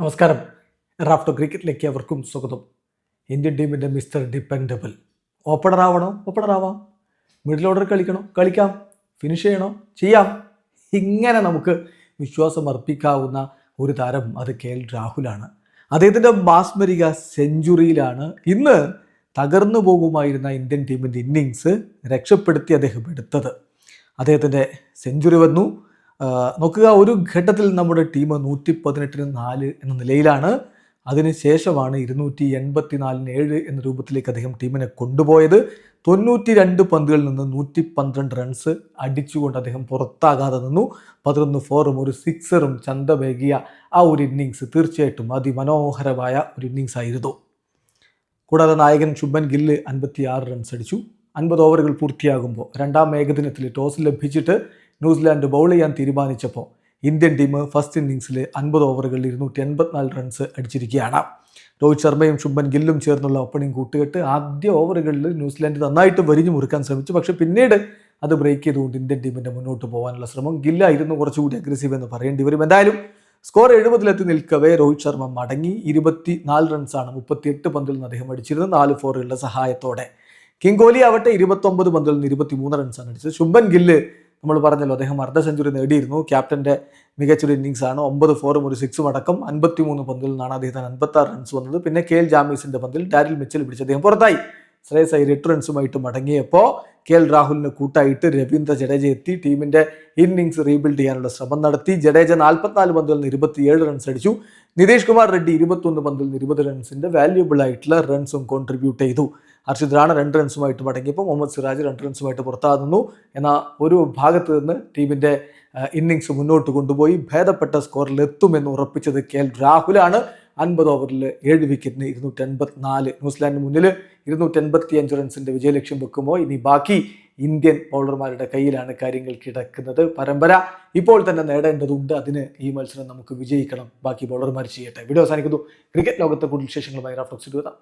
നമസ്കാരം. റാഫ്റ്റോ ക്രിക്കറ്റിലേക്ക് അവർക്കും സ്വാഗതം. ഇന്ത്യൻ ടീമിന്റെ മിസ്റ്റർ ഡിപ്പെൻഡബിൾ ഓപ്പണർ ആവണോ? ഓപ്പണർ ആവാം. മിഡിൽ ഓർഡർ കളിക്കണോ? കളിക്കാം. ഫിനിഷ് ചെയ്യണോ? ചെയ്യാം. ഇങ്ങനെ നമുക്ക് വിശ്വാസം അർപ്പിക്കാവുന്ന ഒരു താരം അത് കെ എൽ രാഹുലാണ്. അദ്ദേഹത്തിന്റെ ബാസ്മരിക സെഞ്ചുറിയിലാണ് ഇന്ന് തകർന്നു പോകുമായിരുന്ന ഇന്ത്യൻ ടീമിന്റെ ഇന്നിങ്സ് രക്ഷപ്പെടുത്തി അദ്ദേഹം എടുത്തത്. അദ്ദേഹത്തിന്റെ സെഞ്ചുറി വന്നു. നോക്കുക ഒരു ഘട്ടത്തിൽ നമ്മുടെ ടീം നൂറ്റി പതിനെട്ടിന് നാല് എന്ന നിലയിലാണ്. അതിനുശേഷമാണ് ഇരുന്നൂറ്റി എൺപത്തി നാലിന് ഏഴ് എന്ന രൂപത്തിലേക്ക് അദ്ദേഹം ടീമിനെ കൊണ്ടുപോയത്. തൊണ്ണൂറ്റി രണ്ട് പന്തുകളിൽ നിന്ന് നൂറ്റി പന്ത്രണ്ട് റൺസ് അടിച്ചുകൊണ്ട് അദ്ദേഹം പുറത്താകാതെ നിന്നു. പതിനൊന്ന് ഫോറും ഒരു സിക്സറും ചന്തമേകിയ ആ ഒരു ഇന്നിങ്സ് തീർച്ചയായിട്ടും അതിമനോഹരമായ ഒരു ഇന്നിങ്സ് ആയിരുന്നു. കൂടാതെ നായകൻ ശുഭൻ ഗില്ല് അൻപത്തി ആറ് റൺസ് അടിച്ചു. അൻപത് ഓവറുകൾ പൂർത്തിയാകുമ്പോൾ രണ്ടാം ഏകദിനത്തിൽ ടോസ് ലഭിച്ചിട്ട് ന്യൂസിലാൻഡ് ബൗൾ ചെയ്യാൻ തീരുമാനിച്ചപ്പോൾ ഇന്ത്യൻ ടീം ഫസ്റ്റ് ഇന്നിങ്സിൽ അൻപത് ഓവറുകളിൽ ഇരുന്നൂറ്റി എൺപത്തിനാല് റൺസ് അടിച്ചിരിക്കുകയാണ്. രോഹിത് ശർമ്മയും ശുഭൻ ഗില്ലും ചേർന്നുള്ള ഓപ്പണിംഗ് കൂട്ടുകെട്ട് ആദ്യ ഓവറുകളിൽ ന്യൂസിലാൻഡ് നന്നായിട്ട് വരിഞ്ഞു മുറുക്കാൻ ശ്രമിച്ചു. പക്ഷേ പിന്നീട് അത് ബ്രേക്ക് ചെയ്തുകൊണ്ട് ഇന്ത്യൻ ടീമിന്റെ മുന്നോട്ട് പോകാനുള്ള ശ്രമം ഗില്ലായിരുന്നു കുറച്ചുകൂടി അഗ്രസീവ് എന്ന് പറയേണ്ടി വരും. എന്തായാലും സ്കോർ എഴുപതിലെത്തി നിൽക്കവേ രോഹിത് ശർമ്മ മടങ്ങി. ഇരുപത്തി നാല് റൺസാണ് മുപ്പത്തിയെട്ട് പന്തിൽ നിന്ന് അദ്ദേഹം അടിച്ചിരുന്നത്. നാല് ഫോറുകളുടെ സഹായത്തോടെ. കിങ് കോഹ്ലി ആവട്ടെ ഇരുപത്തൊമ്പത് പന്തിൽ നിന്ന് ഇരുപത്തി മൂന്ന് റൺസാണ് അടിച്ചത്. ശുഭൻ ഗില്ല് നമ്മൾ പറഞ്ഞല്ലോ അദ്ദേഹം അർദ്ധ സെഞ്ചുറി നേടിയിരുന്നു. ക്യാപ്റ്റന്റെ മികച്ചൊരു ഇന്നിങ്സ് ആണ് ഒമ്പത് ഫോറും ഒരു സിക്സും അടക്കം അൻപത്തി മൂന്ന് പന്തിൽ നിന്നാണ് അദ്ദേഹത്തിന് അൻപത്തി ആറ് റൺസ് വന്നത്. പിന്നെ കെ എൽ ജാമീസിന്റെ പന്തിൽ ഡാരിൽ മിച്ചൽ പിടിച്ച് അദ്ദേഹം പുറത്തായി. ശ്രേയസ് അയ്യർ എട്ട് റൺസുമായിട്ട് മടങ്ങിയപ്പോൾ കെ എൽ രാഹുലിന് കൂട്ടായിട്ട് രവീന്ദ്ര ജഡേജ എത്തി. ടീമിന്റെ ഇന്നിങ്സ് റീബിൽഡ് ചെയ്യാനുള്ള ശ്രമം നടത്തി. ജഡേജ നാൽപ്പത്തിനാല് പന്തിൽ നിന്ന് ഇരുപത്തിയേഴ് റൺസ് അടിച്ചു. നിതീഷ് കുമാർ റെഡ്ഡി ഇരുപത്തൊന്ന് പന്തിൽ നിന്ന് ഇരുപത് റൺസിന്റെ വാല്യുബിൾ ആയിട്ടുള്ള റൺസും കോൺട്രിബ്യൂട്ട് ചെയ്തു. ഹർഷിത് റാണ രണ്ട് റൺസുമായിട്ട് മടങ്ങിയപ്പോൾ മുഹമ്മദ് സിറാജ് രണ്ട് റൺസുമായിട്ട് പുറത്താകുന്നു. എന്നാൽ ഒരു ഭാഗത്ത് നിന്ന് ടീമിന്റെ ഇന്നിങ്സ് മുന്നോട്ട് കൊണ്ടുപോയി. ഭേദപ്പെട്ട സ്കോറിൽ എത്തുമെന്ന് ഉറപ്പിച്ചത് കെ എൽ രാഹുലാണ്. അൻപത് ഓവറിൽ ഏഴ് വിക്കറ്റിന് ഇരുന്നൂറ്റി അൻപത്തിനാല് ന്യൂസിലാൻഡിന് മുന്നിൽ ഇരുന്നൂറ്റി എൺപത്തി അഞ്ച് റൺസിന്റെ വിജയലക്ഷ്യം വെക്കുമ്പോൾ ഇനി ബാക്കി ഇന്ത്യൻ ബൗളർമാരുടെ കയ്യിലാണ് കാര്യങ്ങൾ കിടക്കുന്നത്. പരമ്പര ഇപ്പോൾ തന്നെ നേടേണ്ടതുണ്ട്. അതിന് ഈ മത്സരം നമുക്ക് വിജയിക്കണം. ബാക്കി ബൗളർമാർ ചെയ്യട്ടെ. വീഡിയോ അവസാനിക്കുന്നു. ക്രിക്കറ്റ് ലോകത്തെ കൂടുതൽ വിശേഷങ്ങളുമായി റാഫ്റ്റോക്സ് എഴുതാം